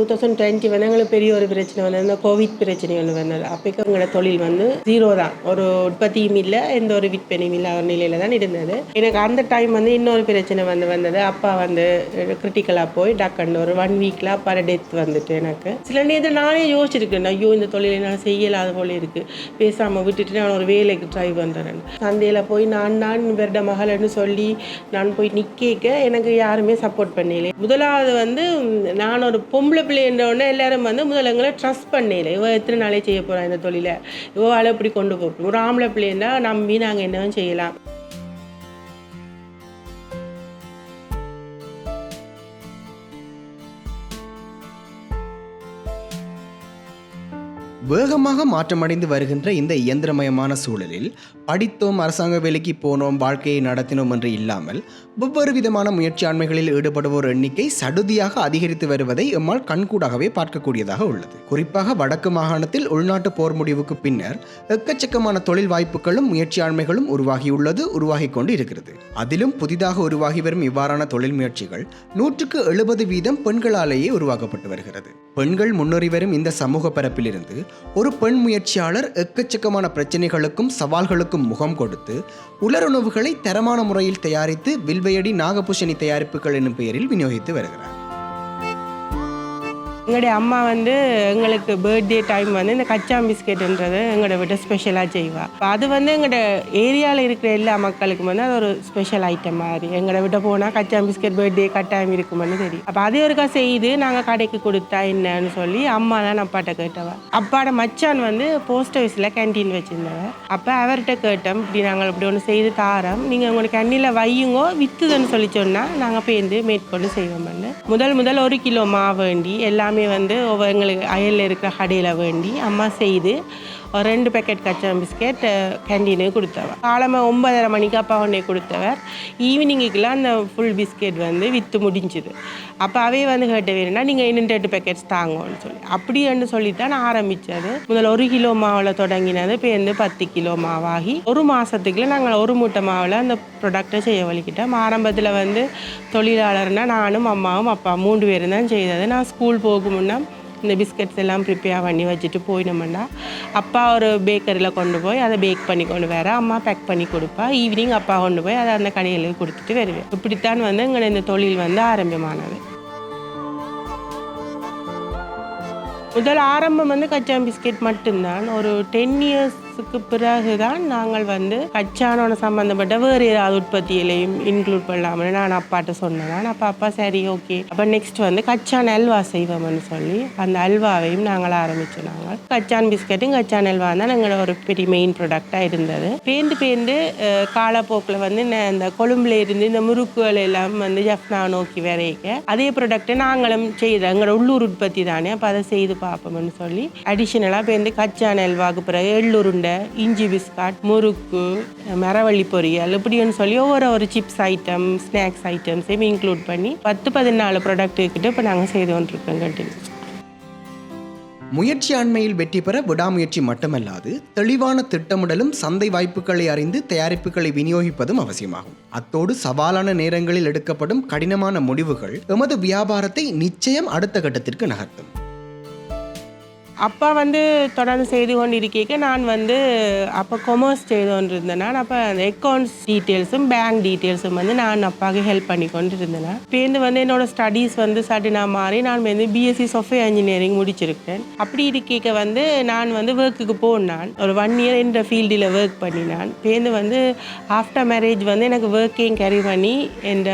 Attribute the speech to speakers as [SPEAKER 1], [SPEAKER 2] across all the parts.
[SPEAKER 1] Two thousand twenty வந்து எங்களுக்கு பெரிய ஒரு பிரச்சனை வந்து இந்த கோவிட் பிரச்சனை ஒன்று வந்தது. அப்போக்கு எங்களோட தொழில் வந்து ஜீரோ தான். ஒரு உற்பத்தியும் இல்லை எந்த ஒரு விற்பனையும் இல்லை ஒரு நிலையில் தான் இருந்தது. எனக்கு அந்த டைம் வந்து இன்னொரு பிரச்சனை வந்து வந்தது. அப்பா வந்து கிரிட்டிக்கலாக போய் டக்குன்னு ஒரு ஒன் வீக்கில் அப்பா டெத் வந்துட்டு எனக்கு. சில நேரத்தில் நானே யோசிச்சிருக்கேன். ஐயோ இந்த தொழிலை நான் செய்யலாத போல இருக்குது பேசாமல் விட்டுட்டு நான் ஒரு வேலைக்கு ட்ரை பண்ணுறேன் சந்தையில் போய் நான் நான் இவருட மகள்னு சொல்லி நான் போய் நிற்க எனக்கு யாருமே சப்போர்ட் பண்ணல முதலாவது வந்து நான் ஒரு பொம்பளை பிள்ளைன்றவுடனே எல்லாரும் வந்து முதல்ல எங்களை ட்ரஸ்ட் பண்ணல இவ எத்தனை நாளே செய்ய போகிறா இந்த தொழிலை? இவாள் இப்படி கொண்டு போகணும் ஒரு ஆம்பளை பிள்ளைன்னா நம்பி நாங்கள் என்னவும் செய்யலாம்?
[SPEAKER 2] வேகமாக மாற்றமடைந்து வருகின்ற இந்த இயந்திரமயமான சூழலில் படித்தோம் அரசாங்க வேலைக்கு போனோம் வாழ்க்கையை நடத்தினோம் என்று இல்லாமல் ஒவ்வொரு விதமான முயற்சியாண்மைகளில் ஈடுபடுவோர் எண்ணிக்கை சடுதியாக அதிகரித்து வருவதை எம்மால் கண்கூடாகவே பார்க்கக்கூடியதாக உள்ளது. குறிப்பாக வடக்கு மாகாணத்தில் உள்நாட்டு போர் முடிவுக்கு பின்னர் எக்கச்சக்கமான தொழில் வாய்ப்புகளும் முயற்சியாண்மைகளும் உருவாகியுள்ளது உருவாகி கொண்டு இருக்கிறது அதிலும் புதிதாக உருவாகி வரும் இவ்வாறான தொழில் முயற்சிகள் நூற்றுக்கு எழுபது வீதம் பெண்களாலேயே உருவாக்கப்பட்டு வருகிறது. பெண்கள் முன்னேறி வரும் இந்த சமூக பரப்பிலிருந்து ஒரு பெண் முயற்சியாளர் எக்கச்சக்கமான பிரச்சனைகளுக்கும் சவால்களுக்கும் முகம் கொடுத்து உலருணவுகளை தரமான முறையில் தயாரித்து வில்வையடி நாகபூஷணி தயாரிப்புகள் என்னும் பெயரில் விநியோகித்து வருகிறார்.
[SPEAKER 1] எங்களுடைய அம்மா வந்து எங்களுக்கு பர்த்டே டைம் வந்து இந்த கச்சா பிஸ்கெட்டுன்றது எங்களோட விட ஸ்பெஷலாக செய்வா. அது வந்து எங்களோட ஏரியாவில் இருக்கிற எல்லா மக்களுக்கும் வந்து அது ஒரு ஸ்பெஷல் ஐட்டம் மாதிரி. எங்களை விட்ட போனால் கச்சாம் பிஸ்கெட் பர்த்டே கட்டாயம் இருக்கும்னு தெரியும். அப்போ அது ஒருக்கா செய்து நாங்கள் கடைக்கு கொடுத்தா என்னன்னு சொல்லி அம்மா தான் அப்பாட்ட கேட்டவா. அப்பாட மச்சான் வந்து போஸ்ட் ஆஃபீஸில் கேன்டீன் வச்சுருந்தவன் அப்போ அவர்கிட்ட கேட்டோம் இப்படி நாங்கள் இப்படி ஒன்று செய்து தாரோம். நீங்கள் உங்களுக்கு கண்ணியில் வையுங்கோ வித்துதுன்னு சொல்லி சொன்னால் நாங்கள் பேருந்து மேற்கொண்டு செய்வோம்னு. முதல் முதல் ஒரு கிலோ மாவு வேண்டி எல்லாமே வந்து ஒவ்வொரு எங்களுக்கு அயலில் இருக்கிற கடையில் வேண்டி அம்மா செய்து ஒரு ரெண்டு பேக்கெட் கச்சா பிஸ்கெட் கேண்டீனுக்கு கொடுத்தவர். காலமாக ஒன்பதரை மணிக்கு அப்பா உடனே கொடுத்தவர். ஈவினிங்குக்கெல்லாம் அந்த ஃபுல் பிஸ்கெட் வந்து விற்று முடிஞ்சுது. அப்போ அவே வந்து கேட்ட வேணும்னா நீங்கள் இன்னும் ரெண்டு பேக்கெட்ஸ் தாங்கன்னு சொல்லி. அப்படின்னு சொல்லி தான் நான் ஆரம்பித்தது முதல்ல ஒரு கிலோ மாவில் தொடங்கினது இப்போ வந்து பத்து கிலோ மாவாகி ஒரு மாதத்துக்குள்ள நாங்கள் ஒரு மூட்டை மாவில் அந்த ப்ரொடக்டை செய்ய வலிக்கிட்டோம் ஆரம்பத்தில் வந்து தொழிலாளர்னால் நானும் அம்மாவும் அப்பா மூன்று பேரும் தான் செய்தது. நான் ஸ்கூல் போகும் முன்னா இந்த பிஸ்கட்ஸ் எல்லாம் ப்ரிப்பேர் பண்ணி வச்சுட்டு போயினோம்னா அப்பா ஒரு பேக்கரியில் கொண்டு போய் அதை பேக் பண்ணி கொண்டு வர அம்மா பேக் பண்ணி கொடுப்பா. ஈவினிங் அப்பா கொண்டு போய் அதை அந்த கடையில் கொடுத்துட்டு வருவேன். இப்படித்தான் வந்து எங்களை இந்த தொழில் வந்து ஆரம்பமானது. முதல் ஆரம்பம் வந்து கச்சா பிஸ்கெட் மட்டும்தான். ஒரு டென் இயர்ஸ் மாதத்துக்கு பிறகு தான் நாங்கள் வந்து கச்சானோட சம்மந்தப்பட்ட வேறு ஏதாவது உற்பத்தியிலையும் இன்க்ளூட் பண்ணலாம்னு நான் அப்பாட்ட சொன்னேன். அப்போ அப்பா சரி ஓகே அப்போ நெக்ஸ்ட் வந்து கச்சான் அல்வா செய்வோம்னு சொல்லி அந்த அல்வாவையும் நாங்கள் ஆரம்பித்தோம் நாங்கள். கச்சான் பிஸ்கெட்டும் கச்சான் அல்வா தான் எங்களோட ஒரு பெரிய மெயின் ப்ராடக்டாக இருந்தது. பேந்து பேந்து காலப்போக்கில் வந்து இந்த கொழும்புல இருந்து இந்த முறுக்குகள் எல்லாம் வந்து ஜஃப்னா நோக்கி வரைக்க அதே ப்ராடக்ட்டை நாங்களும் செய்தோம். எங்களோட உள்ளூர் உற்பத்தி தானே அப்போ அதை செய்து பார்ப்போம்னு சொல்லி அடிஷனலாக பேருந்து கச்சான் அல்வாவுக்கு பிறகு எள்ளுருண்டை இஞ்சி பிஸ்கட் முறுக்கு மரவள்ளி பொரியல் இப்படின்னு சொல்லி ஒவ்வொரு ஒரு சிப்ஸ் ஐட்டம் ஸ்நாக்ஸ் ஐட்டம்ஸையும் இன்க்ளூட் பண்ணி பத்து பதினாலு ப்ராடக்ட் கிட்ட இப்போ நாங்கள் செய்து கொண்டிருக்கோம் கண்டினியூ
[SPEAKER 2] முயற்சியாண்மையில் வெற்றி பெற விடாமுயற்சி மட்டுமல்லாது தெளிவான திட்டமிடலும் சந்தை வாய்ப்புகளை அறிந்து தயாரிப்புகளை விநியோகிப்பதும் அவசியமாகும். அத்தோடு சவாலான நேரங்களில் எடுக்கப்படும் கடினமான முடிவுகள் எமது வியாபாரத்தை நிச்சயம் அடுத்த கட்டத்திற்கு நகர்த்தும்.
[SPEAKER 1] அப்பா வந்து தொடர்ந்து செய்து கொண்டு இருக்க நான் வந்து அப்போ கொமர்ஸ் செய்து கொண்டு இருந்தேன் நான் அப்போ அந்த அக்கௌண்ட்ஸ் டீட்டெயில்ஸும் பேங்க் டீட்டெயில்ஸும் வந்து நான் அப்பாவுக்கு ஹெல்ப் பண்ணி கொண்டு இருந்தேன் பேருந்து வந்து என்னோட ஸ்டடீஸ் வந்து சடனாக மாறி நான் வந்து பிஎஸ்சி சாஃப்ட்வேர் இன்ஜினியரிங் முடிச்சிருக்கேன். அப்படி இருக்க வந்து நான் வந்து ஒர்க்குக்கு போனான். ஒரு ஒன் இயர் இந்த ஃபீல்டில் ஒர்க் பண்ணினான். பேருந்து வந்து ஆஃப்டர் மேரேஜ் வந்து எனக்கு ஒர்க்கையும் கேரி பண்ணி என்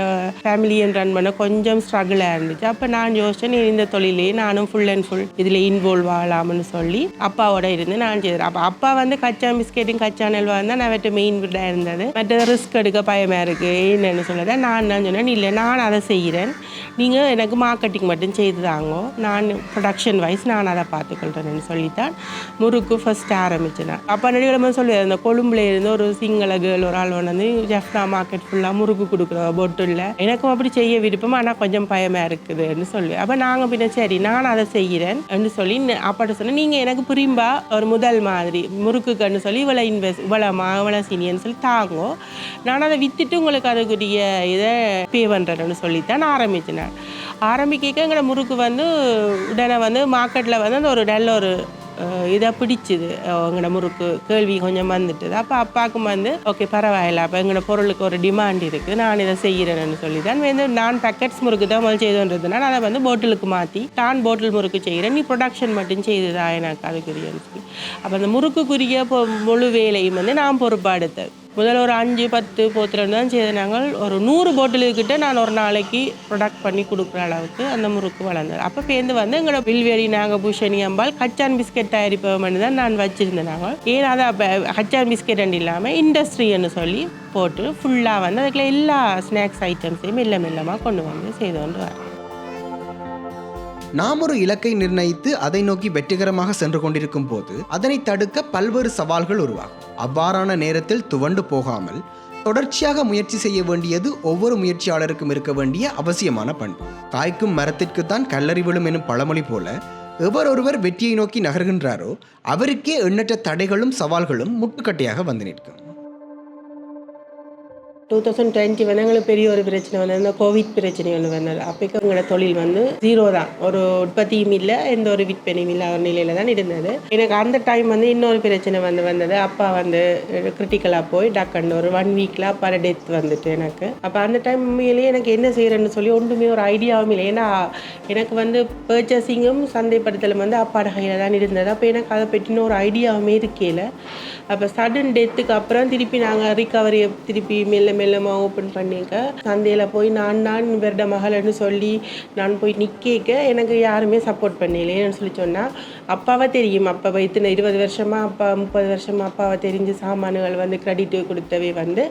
[SPEAKER 1] ஃபேமிலியும் ரன் பண்ண கொஞ்சம் ஸ்ட்ரகிளாக இருந்துச்சு. அப்போ நான் யோசிச்சேன் இந்த தொழிலே நானும் ஃபுல் அண்ட் ஃபுல் இதில் இன்வால்வ் ஆகலாம்னு சொல்லி அப்பாவோட இருந்து நான் செய்தேன் அப்போ அப்பா வந்து கச்சா பிஸ்கெட்டும் கச்சா நெல்வா இருந்தால் நான் வெட்ட மெயின் வீடாக இருந்தது. மற்ற ரிஸ்க் எடுக்க பயமாக இருக்குது என்னன்னு சொல்லதை நான் தான் சொன்னேன் இல்லை நான் அதை செய்கிறேன் நீங்கள் எனக்கு மார்க்கெட்டிங் மட்டும் செய்து தாங்கோ. நான் ப்ரொடக்ஷன் வைஸ் நான் அதை பார்த்துக்கொள்கிறேன்னு சொல்லித்தான் முறுக்கு ஃபஸ்ட் ஆரம்பிச்சேன் அப்போ நடிகை சொல்லுவார் அந்த கொழும்புல இருந்து ஒரு சிங்கள கேர்ள் ஒரு ஆள் வந்து ஜெஃப்னா மார்க்கெட் ஃபுல்லாக முறுக்கு கொடுக்குற பொட்டில் எனக்கும் அப்படி செய்ய விருப்பம் ஆனால் கொஞ்சம் பயமாக இருக்குதுன்னு சொல்லி அப்போ நாங்கள் பின்ன சரி நான் அதை செய்கிறேன் சொல்லி அப்போ சாப்பாடு சொன்னேன் நீங்கள் எனக்கு புரியும்பா ஒரு முதல் மாதிரி. முறுக்குக்குன்னு சொல்லி இவ்வளோ இன்வெஸ்ட் இவ்வளோ மாவன சீனியன்னு சொல்லி தாங்கோ நான் அதை விற்றுட்டு உங்களுக்கு அதுக்குரிய இதை பே பண்ணுறேன்னு சொல்லித்தான் நான் ஆரம்பிச்சினேன். ஆரம்பிக்க எங்களோட முறுக்கு வந்து உடனே வந்து மார்க்கெட்டில் வந்து அந்த ஒரு நல்ல ஒரு இதை பிடிச்சிது எங்களோட முறுக்கு கேள்வி கொஞ்சம் வந்துட்டுது அப்போ அப்பாவுக்கும் வந்து ஓகே பரவாயில்ல அப்போ எங்களோட பொருளுக்கு ஒரு டிமாண்ட் இருக்குது நான் இதை செய்கிறேன்னு சொல்லி தான் வந்து நான் பேக்கெட்ஸ் முறுக்கு தான் முதல் செய்துன்றதுனால அதை வந்து போட்டிலுக்கு மாற்றி நான் போட்டில் முறுக்கு செய்கிறேன் நீ ப்ரொடக்ஷன் மட்டும் செய்ததா எனக்கு அதுக்குரியன்னு சொல்லி அப்போ அந்த முறுக்குக்குரிய முழு வேலையும் வந்து நான் பொறுப்பாடுத்தேன் முதல்ல ஒரு அஞ்சு பத்து போத்துலேருந்து தான் செய்த நாங்கள் ஒரு நூறு போட்டிலுக்கிட்ட நான் ஒரு நாளைக்கு ப்ரொடக்ட் பண்ணி கொடுக்குற அளவுக்கு அந்த முறுக்கு வளர்ந்தது. அப்போ பேருந்து வந்து எங்களோட பில்வேரி நாங்கள் பூஷணி அம்பாள் கச்சான் பிஸ்கெட் தயாரிப்பவன் தான் நான் வச்சுருந்தேன் நாங்கள். ஏன்னா அதை கச்சான் பிஸ்கெட் இல்லாமல் இண்டஸ்ட்ரின்னு சொல்லி போட்டு ஃபுல்லாக வந்து அதுக்குள்ள எல்லா ஸ்நாக்ஸ் ஐட்டம்ஸையும் மெல்ல மெல்லமாக கொண்டு வந்து செய்து கொண்டு வரேன்
[SPEAKER 2] நாம் ஒரு இலக்கை நிர்ணயித்து அதை நோக்கி வெற்றிகரமாக சென்று கொண்டிருக்கும் போது அதனை தடுக்க பல்வேறு சவால்கள் உருவாகும். அவ்வாறான நேரத்தில் துவண்டு போகாமல் தொடர்ச்சியாக முயற்சி செய்ய வேண்டியது ஒவ்வொரு முயற்சியாளருக்கும் இருக்க வேண்டிய அவசியமான பண்பு. காய்க்கும் மரத்திற்கு தான் கல்லறி விழும் எனும் பழமொழி போல எவர் ஒருவர் வெற்றியை நோக்கி நகர்கின்றாரோ அவருக்கே எண்ணற்ற தடைகளும் சவால்களும் முட்டுக்கட்டையாக வந்து நிற்கும்.
[SPEAKER 1] டூ தௌசண்ட் டுவெண்ட்டி வந்து எங்களுக்கு பெரிய ஒரு பிரச்சனை வந்து இந்த கோவிட் பிரச்சனை ஒன்று வந்தது. அப்போக்கு எங்களோட தொழில் வந்து ஜீரோ தான். ஒரு உற்பத்தியும் இல்லை எந்த ஒரு விற்பனையும் இல்லை ஒரு நிலையில தான் இருந்தது. எனக்கு அந்த டைம் வந்து இன்னொரு பிரச்சனை வந்து வந்தது. அப்பா வந்து கிரிட்டிக்கலாக போய் டக்குன்னு ஒரு ஒன் வீக்கில் அப்பாவோட டெத் வந்துட்டு எனக்கு. அப்போ அந்த டைம் உண்மையிலேயே எனக்கு என்ன செய்கிறேன்னு சொல்லி ஒன்றுமே ஒரு ஐடியாவும் இல்லை. ஏன்னா எனக்கு வந்து பர்ச்சேசிங்கும் சந்தைப்படுத்தலும் வந்து அப்பாட கையில் தான் இருந்தது. அப்போ எனக்கு அதை பற்றின ஒரு ஐடியாவுமே இருக்கையில் அப்போ சடன் டெத்துக்கு அப்புறம் திருப்பி நாங்கள் ரிகவரி திருப்பி மெல்ல மெல்லமாக ஓப்பன் பண்ணிக்க. சந்தையில் போய் நான் தான் இவரோட மகள்னு சொல்லி நான் போய் நிற்க எனக்கு யாருமே சப்போர்ட் பண்ணலையேன்னு சொல்லி சொன்னால் அப்பாவை தெரியும். அப்பாவை இத்தனை இருபது வருஷமாக அப்பா முப்பது வருஷமாக அப்பாவை தெரிஞ்ச சாமான்கள் வந்து கிரெடிட்டு கொடுத்தவே வந்து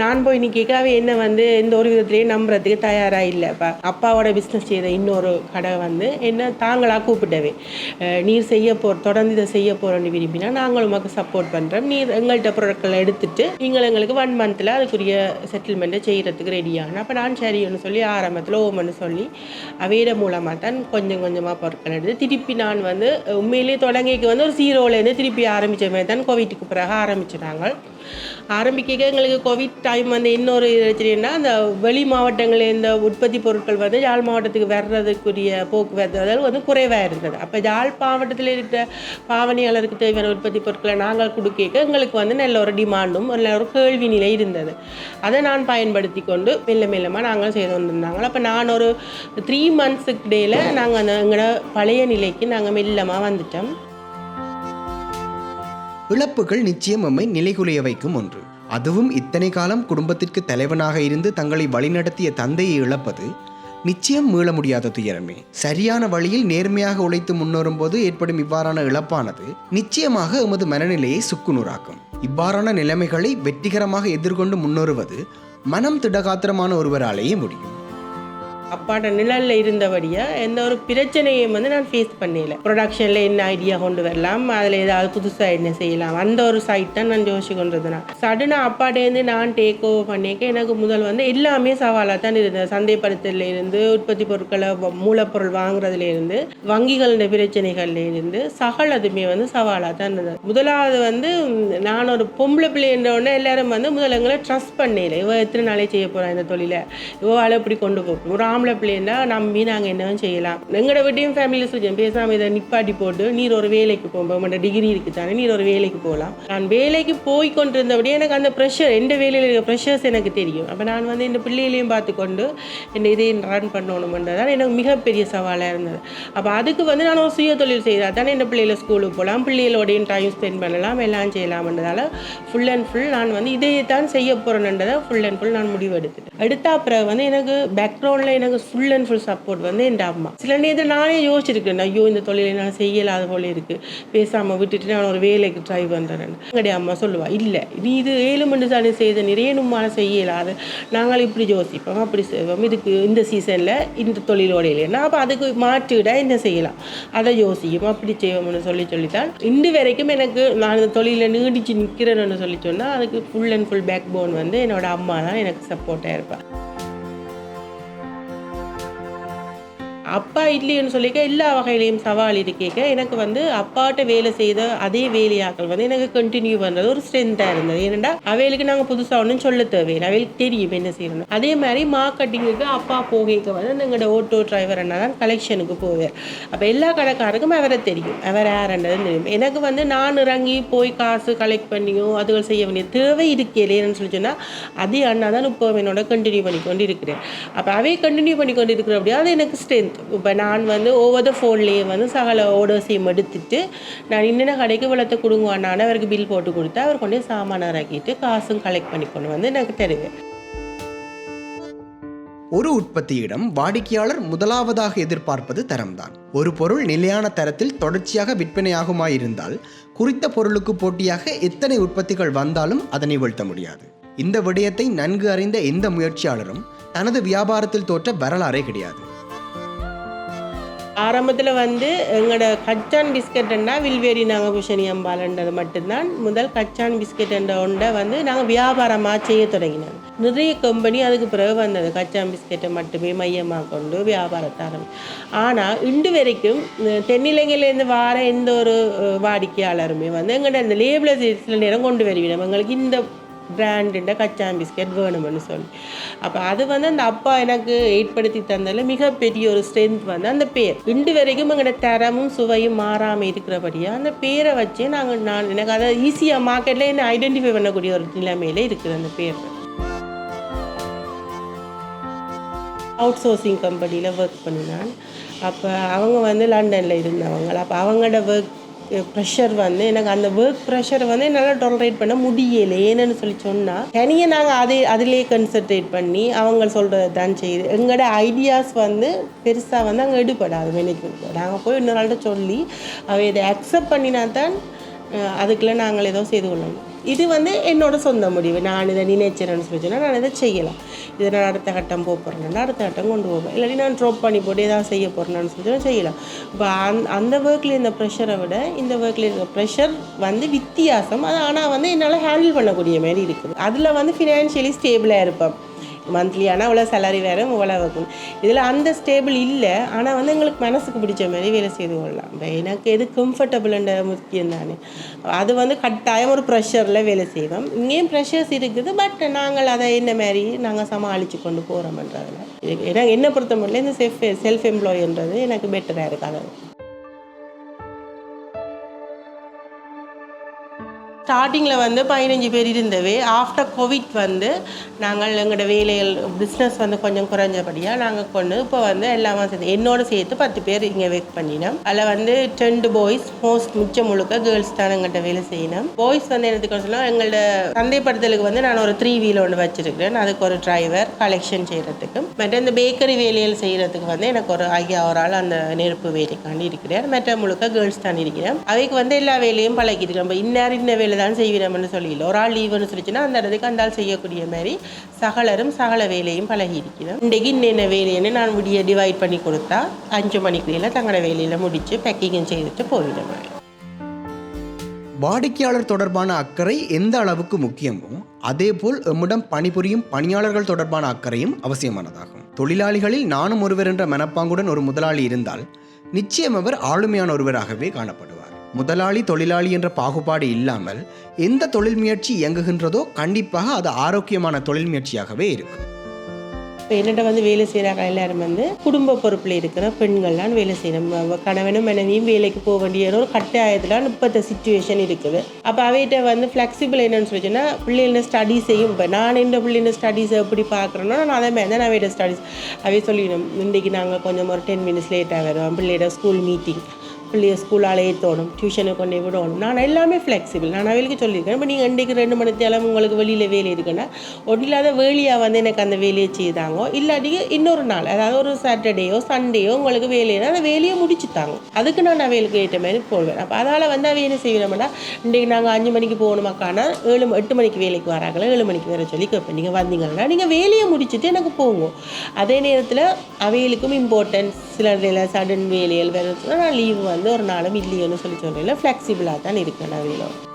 [SPEAKER 1] நான் போய் நிற்க அவ என்ன வந்து எந்த ஒரு விதத்துலேயும் நம்புறதுக்கு தயாராக இல்லைப்பா அப்பாவோட பிஸ்னஸ் செய்த இன்னொரு கடை வந்து என்ன தாங்களாக கூப்பிட்டவே. நீர் செய்ய போ தொடர்ந்து இதை செய்ய போகிறோன்னு விரும்பினா நாங்கள் உமக்கு சப்போர்ட் பண்ணுறோம் நீர் எங்கள்கிட்ட பொருட்களை எடுத்துட்டு நீங்கள் எங்களுக்கு ஒன் மந்தில் அதுக்குரிய செட்டில்மெண்ட்டை செய்கிறதுக்கு ரெடியான அப்போ நான் சரின்னு சொல்லி ஆரம்பத்தில் ஓமன்னு சொல்லி அவையிட மூலமாக தான் கொஞ்சம் கொஞ்சமாக பொருட்கள் எடுத்து திருப்பி நான் வந்து உண்மையிலேயே தொடங்கிக்கு வந்து ஒரு சீரோலேருந்து திருப்பி ஆரம்பித்த மாதிரி தான் கோவிட்டுக்கு பிறகு ஆரம்பிச்சிட்டாங்க. ஆரம்பிக்க எங்களுக்கு கோவிட் டைம் வந்து இன்னொரு பிரச்சனைனா அந்த வெளி மாவட்டங்களில் இந்த உற்பத்தி பொருட்கள் வந்து யாழ் மாவட்டத்துக்கு வர்றதுக்குரிய போக்குவரத்து அதாவது வந்து குறைவாக இருந்தது. அப்போ யாழ் மாவட்டத்தில் இருக்கிற பாவனையாளருக்கு தேவையான உற்பத்தி பொருட்களை நாங்கள் கொடுக்க எங்களுக்கு வந்து நல்ல ஒரு டிமாண்டும் நல்ல ஒரு கேள்வி நிலை இருந்தது. அதை நான் பயன்படுத்தி கொண்டு மெல்ல மெல்லமாக நாங்கள் செய்து கொண்டிருந்தாங்க. அப்போ நான் ஒரு த்ரீ மந்த்ஸுக்கு இடையில் நாங்கள் அந்த எங்களோட பழைய நிலைக்கு நாங்கள் மெல்லமாக வந்துட்டோம்.
[SPEAKER 2] இழப்புகள் நிச்சயம் நம்மை நிலைகுலைய வைக்கும் ஒன்று. அதுவும் இத்தனை காலம் குடும்பத்திற்கு தலைவனாக இருந்து தங்களை வழிநடத்திய தந்தையை இழப்பது நிச்சயம் மீள முடியாத துயரமே சரியான வழியில் நேர்மையாக உழைத்து முன்னேறும் போது ஏற்படும் இவ்வாறான இழப்பானது நிச்சயமாக எமது மனநிலையை சுக்குநூறாக்கும். இவ்வாறான நிலைமைகளை வெற்றிகரமாக எதிர்கொண்டு முன்னேறுவது மனம் திடகாத்திரமான ஒருவராலேயே முடியும்.
[SPEAKER 1] அப்பாட்ட நிழலில் இருந்தபடியாக எந்த ஒரு பிரச்சனையும் வந்து நான் ஃபேஸ் பண்ணல. ப்ரொடக்ஷனில் என்ன ஐடியா கொண்டு வரலாம்? அதில் ஏதாவது புதுசாக என்ன செய்யலாம்? அந்த ஒரு சைட் தான் நான் யோசிச்சு கொண்டிருந்தேன் சடனாக அப்பாட்டேருந்து நான் டேக் ஓவர் பண்ணிக்க எனக்கு முதல் வந்து எல்லாமே சவாலாக தான் இருந்தது. சந்தைப்படுத்தல இருந்து உற்பத்தி பொருட்களை மூலப்பொருள் வாங்குறதுலேருந்து வங்கிகளின் வங்கிகளோட பிரச்சனைகள்ல அதுமே சகலதுமே வந்து சவாலாக தான் இருந்தது. முதலாவது வந்து நான் ஒரு பொம்பளை பிள்ளைன்றவுடனே எல்லாரும் வந்து முதல்ல எங்களை ட்ரஸ்ட் பண்ணல. இவ எத்தனை நாளே செய்ய போகிறான் இந்த தொழிலை? இவாள் எப்படி கொண்டு போகும் ஒரு ஆம்பளை பிள்ளைன்னா நம்பி நாங்கள் என்னவும் செய்யலாம்? எங்களோட வீட்டையும் ஃபேமிலியில் சொல்லி பேசாமல் இதை நிப்பாட்டி போட்டு நீர் ஒரு வேலைக்கு போகும்போது டிகிரி இருக்கு தானே நீர் ஒரு வேலைக்கு போகலாம். நான் வேலைக்கு போய் கொண்டிருந்தபடியே எனக்கு அந்த ப்ரெஷர் எந்த வேலையில் இருக்கிற ப்ரெஷர்ஸ் எனக்கு தெரியும். அப்போ நான் வந்து இந்த பிள்ளைகளையும் பார்த்துக்கொண்டு இந்த இதையும் ரன் பண்ணணுமன்றதான் எனக்கு மிகப்பெரிய சவாலாக இருந்தது. அப்போ அதுக்கு வந்து நான் ஒரு சுய தொழில் செய்தால் தானே இந்த பிள்ளைகளை ஸ்கூலுக்கு போகலாம் பிள்ளைகளோடையும் டைம் ஸ்பெண்ட் பண்ணலாம் எல்லாம் செய்யலாம்ன்றதால ஃபுல் அண்ட் ஃபுல் நான் வந்து இதையே தான் செய்ய போகிறேன்றதை ஃபுல் அண்ட் ஃபுல் நான் முடிவு எடுத்துட்டேன் எடுத்த பிறகு வந்து எனக்கு பேக்ரவுண்டில் எனக்கு ஃபுல் அண்ட் ஃபுல் சப்போர்ட் வந்து என் அம்மா. சில நேரத்தில் நானே யோசிச்சிருக்கேன் ஐயோ இந்த தொழிலை நான் செய்யலாத போல இருக்குது பேசாமல் விட்டுட்டு நான் ஒரு வேலைக்கு ட்ரை பண்ணுறேன் எங்களுடைய அம்மா சொல்லுவா இல்லை நீ இது ஏழு மணி தானே செய்த நிறைய நம்மளால செய்யலாது? நாங்கள் இப்படி யோசிப்போம் அப்படி செய்வோம். இதுக்கு இந்த சீசனில் இந்த தொழிலோட இல்லைன்னா அப்போ அதுக்கு மாற்றிவிட என்ன செய்யலாம்? அதை யோசிக்கும் அப்படி செய்வோம்னு சொல்லி சொல்லித்தான். இன்று வரைக்கும் எனக்கு நான் இந்த தொழிலில் நீடிச்சு நிற்கிறேன்னு சொல்லி சொன்னால் அதுக்கு full and full back phone வந்து என்னோட அம்மா தான் எனக்கு சப்போர்ட்டாக இருப்பாள் அப்பா இட்லின்னு சொல்லிக்க எல்லா வகையிலையும் சவால் இருக்கேக்க. எனக்கு வந்து அப்பாட்ட வேலை செய்த அதே வேலையாக்கள் வந்து எனக்கு கண்டினியூ பண்ணுறது ஒரு ஸ்ட்ரென்த்தாக இருந்தது. ஏன்னா அவைகளுக்கு நாங்கள் புதுசாக ஒன்றும் சொல்ல தேவையில்லை. அவைகளுக்கு தெரியும் என்ன செய்யணும் அதே மாதிரி மார்க்கெட்டிங்குக்கு அப்பா போகைக்கு வந்து எங்களோட ஓட்டோ டிரைவர் அண்ணா தான் கலெக்ஷனுக்கு போவார் அப்போ எல்லா கடைக்காரருக்கும் அவரை தெரியும். அவர் யாருன்றது தெரியும். எனக்கு வந்து நான் இறங்கி போய் காசு கலெக்ட் பண்ணியோ அதுகள் செய்ய வேண்டிய தேவை இருக்கே இருக்கேன்னு சொல்லி சொன்னால் அதே அண்ணா தான் இப்போ என்னோட கண்டினியூ பண்ணி கொண்டு இருக்கிறேன் அப்போ அவை கண்டினியூ பண்ணி கொண்டு இருக்கிற அப்படியே அது எனக்கு ஸ்ட்ரென்த் இப்போ நான் வந்து ஓவர் த ஃபோன்லேயே வந்து சகல ஓடோசையும் எடுத்துட்டு நான் இன்னென்ன கடைக்கு வளர்த்து கொடுங்குவானான்னு அவருக்கு பில் போட்டு கொடுத்து அவர் கொண்டு சாமான இறக்கிட்டு காசும் கலெக்ட் பண்ணி கொண்டு வந்து எனக்கு தருவேன்.
[SPEAKER 2] ஒரு உற்பத்தியிடம் வாடிக்கையாளர் முதலாவதாக எதிர்பார்ப்பது தரம்தான். ஒரு பொருள் நிலையான தரத்தில் தொடர்ச்சியாக விற்பனையாகுமாயிருந்தால் குறித்த பொருளுக்கு போட்டியாக எத்தனை உற்பத்திகள் வந்தாலும் அதனை வீழ்த்த முடியாது. இந்த விடயத்தை நன்கு அறிந்த எந்த முயற்சியாளரும் தனது வியாபாரத்தில் தோற்ற வரலாறே கிடையாது.
[SPEAKER 1] ஆரம்பத்தில் வந்து எங்களோட கச்சான் பிஸ்கட்னா வில்வேரி நாங்கள் புஷணி அம்பாலன்றது மட்டும்தான். முதல் கச்சான் பிஸ்கட் என்ற ஒன்றை வந்து நாங்கள் வியாபாரமாக செய்ய தொடங்கினோம். நிறைய கம்பெனி அதுக்கு பிறகு வந்தது. கச்சான் பிஸ்கெட்டை மட்டுமே மையமாக கொண்டு வியாபாரத்தை ஆரம்பி ஆனால் இன்று வரைக்கும் தென்னிலங்கையிலேருந்து வார எந்த ஒரு வாடிக்கையாளருமே வந்து எங்கள்கிட்ட இந்த லேபிளை சில நேரம் கொண்டு வருவினோம் எங்களுக்கு இந்த பிராண்டுன்ற கச்சான் பிஸ்கட் வேணும்னு சொல்லி. அப்போ அது வந்து அந்த அப்பா எனக்கு ஏற்படுத்தி தந்ததில் மிகப்பெரிய ஒரு ஸ்ட்ரென்த் வந்து அந்த பேர். இன்று வரைக்கும் எங்களோட தரமும் சுவையும் மாறாமல் இருக்கிறபடியாக அந்த பேரை வச்சே நாங்கள் நான் எனக்கு அதை ஈஸியாக மார்க்கெட்டில் என்ன ஐடென்டிஃபை பண்ணக்கூடிய ஒரு நிலைமையில் இருக்குது அந்த பேர். அவுட் சோர்சிங் கம்பெனியில் ஒர்க் பண்ணினான் அப்போ அவங்க வந்து லண்டனில் இருந்தவங்க. அப்போ அவங்களோட ஒர்க் ப்ரெஷர் வந்து எனக்கு அந்த ஒர்க் ப்ரெஷரை வந்து என்னால் டொலரேட் பண்ண முடியலை. ஏன்னு சொல்லி சொன்னால் தனியாக நாங்கள் அதே அதிலே கன்சன்ட்ரேட் பண்ணி அவங்க சொல்கிறது தான் செய்யுது. எங்களோட ஐடியாஸ் வந்து பெருசாக வந்து அங்கே எடுபடாது மேனேஜ்மெண்ட் நாங்கள் போய் இன்னொரு ஆள்கிட்ட சொல்லி அவ இதை அக்செப்ட் பண்ணினா தான் அதுக்குள்ளே நாங்கள் ஏதோ செய்து கொள்ளணும். இது வந்து என்னோட சொந்த முடிவு. நான் இதை நினைச்சேன்னு சொல்லி நான் இதை செய்யலாம். இதை நான் அடுத்த கட்டம் போக போகிறேன்னா அடுத்த கட்டம் கொண்டு போவேன் இல்லாட்டி நான் ட்ராப் பண்ணி போட்டு ஏதாவது செய்ய போகிறேன்னு சொல்லி செய்யலாம். இப்போ அந் அந்த ஒர்க்கில் இருந்த ப்ரெஷரை விட இந்த ஒர்க்கில் இருக்க ப்ரெஷர் வந்து வித்தியாசம். அது ஆனால் வந்து என்னால் ஹேண்டில் பண்ணக்கூடிய மாதிரி இருக்குது. அதில் வந்து ஃபினான்ஷியலி ஸ்டேபிளாக இருப்பேன். மந்த்லி ஆனால் இவ்வளோ சேலரி வேறு இவ்வளோ வைக்கும் இதில் அந்த ஸ்டேபிள் இல்லை. ஆனால் வந்து எங்களுக்கு மனசுக்கு பிடிச்ச மாதிரி வேலை செய்து கொள்ளலாம். இப்போ எனக்கு எது கம்ஃபர்டபுள்ன்ற முக்கியம் தானே அது வந்து கட்டாயம் ஒரு ப்ரெஷரில் வேலை செய்வோம். இங்கேயும் ப்ரெஷர்ஸ் இருக்குது. பட் நாங்கள் அதை என்ன மாதிரி நாங்கள் சமாளித்து கொண்டு போகிறோம்ன்றதில் ஏன்னா என்ன பொறுத்த மட்டும் இந்த செல்ஃப் செல்ஃப் எம்ப்ளாயின்றது எனக்கு பெட்டராக இருக்காது. ஸ்டார்டிங்கில் வந்து பதினஞ்சு பேர் இருந்தவே ஆஃப்டர் கோவிட் வந்து நாங்கள் எங்களோட வேலைகள் பிஸ்னஸ் வந்து கொஞ்சம் குறைஞ்சபடியாக நாங்கள் கொண்டு இப்போ வந்து எல்லாமே சேர்த்து என்னோட சேர்த்து பத்து பேர் இங்கே ஒர்க் பண்ணினோம். அதில் வந்து டென்ட் பாய்ஸ் மோஸ்ட் மிச்சம் முழுக்க கேர்ள்ஸ் தான் எங்கள்கிட்ட வேலை செய்யணும். பாய்ஸ் வந்து என்னத்துக்கு சொன்னால் எங்களோட சந்தைப்படுத்தலுக்கு வந்து நான் ஒரு த்ரீ வீல் ஒன்று வச்சுருக்கிறேன். அதுக்கு ஒரு டிரைவர் கலெக்ஷன் செய்கிறதுக்கு மற்ற இந்த பேக்கரி வேலைகள் செய்கிறதுக்கு வந்து எனக்கு ஒரு ஐயா ஒரு ஆள் அந்த நெருப்பு வேலைக்காண்டி இருக்கிறேன் மற்ற முழுக்க கேர்ள்ஸ் தான் இருக்கிறேன் அவைக்கு வந்து எல்லா வேலையும் பழகிட்டு நம்ம இன்னார் இன்ன வேலை தான் செய்வினோம்னு சொல்லிடல ஒரு ஆள் லீவுன்னு சொல்லிச்சுன்னா அந்த இடத்துக்கு அந்த ஆள் செய்யக்கூடிய மாதிரி சகலரும் சகல வேலையும் பழகி இருக்கிறோம். இன்றைக்கு இன்னென்ன வேலைன்னு நான் விடிய டிவைட் பண்ணி கொடுத்தா அஞ்சு மணிக்குள்ள தங்களோட வேலையில் முடித்து பேக்கிங்கும் செய்துட்டு போயிடுவேன்.
[SPEAKER 2] வாடிக்கையாளர் தொடர்பான அக்கறை எந்த அளவுக்கு முக்கியமோ அதேபோல் எம்மிடம் பணிபுரியும் பணியாளர்கள் தொடர்பான அக்கறையும் அவசியமானதாகும். தொழிலாளிகளில் நானும் ஒருவர் என்ற மனப்பாங்குடன் ஒரு முதலாளி இருந்தால் நிச்சயம் அவர் ஆளுமையான ஒருவராகவே காணப்படுவார். முதலாளி தொழிலாளி என்ற பாகுபாடு இல்லாமல் எந்த தொழில் முயற்சி இயங்குகின்றதோ கண்டிப்பாக அது ஆரோக்கியமான தொழில் முயற்சியாகவே இருக்கும்.
[SPEAKER 1] இப்போ என்னட்ட வந்து வேலை செய்கிறாங்க எல்லாரும் வந்து குடும்ப பொறுப்பில் இருக்கிற பெண்கள்லாம் வேலை செய்யணும். கணவனும் மனைவியும் வேலைக்கு போக வேண்டிய ஒரு கட்டாயத்தில் இப்போத்த சுச்சுவேஷன் இருக்குது. அப்போ அவைகிட்ட வந்து ஃப்ளெக்சிபிள் என்னன்னு சொல்லிச்சுன்னா பிள்ளைகள ஸ்டடீஸையும் இப்போ நான் இந்த பிள்ளைங்க ஸ்டடீஸை எப்படி பார்க்குறேன்னா நான் அதே மாதிரி தான் நான் ஸ்டடீஸ் அவை சொல்லிடணும் இன்றைக்கி நாங்கள் கொஞ்சம் ஒரு டென் மினிட்ஸ் லேட்டாக வருவோம். பிள்ளையோட ஸ்கூல் மீட்டிங் பிள்ளைய ஸ்கூல் ஏற்றணும் டியூஷனுக்கு கொண்டு விடணும். நான் எல்லாமே ஃப்ளெக்சிபிள் நான் அவளுக்கு சொல்லியிருக்கேன். இப்போ நீங்கள் இன்றைக்கு ரெண்டு மணி தேலம் உங்களுக்கு வெளியில் வேலை இருக்குன்னா ஒன்றும் இல்லாத வேலையாக வந்து எனக்கு அந்த வேலையை செய்தாங்க இல்லாட்டி இன்னொரு நாள் அதாவது ஒரு சாட்டர்டேயோ சண்டேயோ உங்களுக்கு வேலையை அந்த வேலையை முடிச்சுத்தாங்க அதுக்கு நான் அவளுக்கு ஏற்ற மாதிரி போடுவேன் அப்போ அதால் வந்து அவள் என்ன செய்யணும்னா இன்றைக்கு நாங்கள் அஞ்சு மணிக்கு போகணுமாக்கானா ஏழு எட்டு மணிக்கு வேலைக்கு வராங்களா ஏழு மணிக்கு வேற சொல்லி கேட்பேன் நீங்கள் வந்தீங்கன்னா நீங்கள் வேலையை முடிச்சுட்டு எனக்கு போங்க. அதே நேரத்தில் அவைகளுக்கும் இம்பார்ட்டன்ஸ் சில சடன் வேலைகள் வேறு நான் லீவு வந்து ஒரு நாளும் இல்லையோன்னு சொல்லி சொல்கிறேன் ஃப்ளெக்சிபிளாக தான் இருக்கேன் அவையிலும்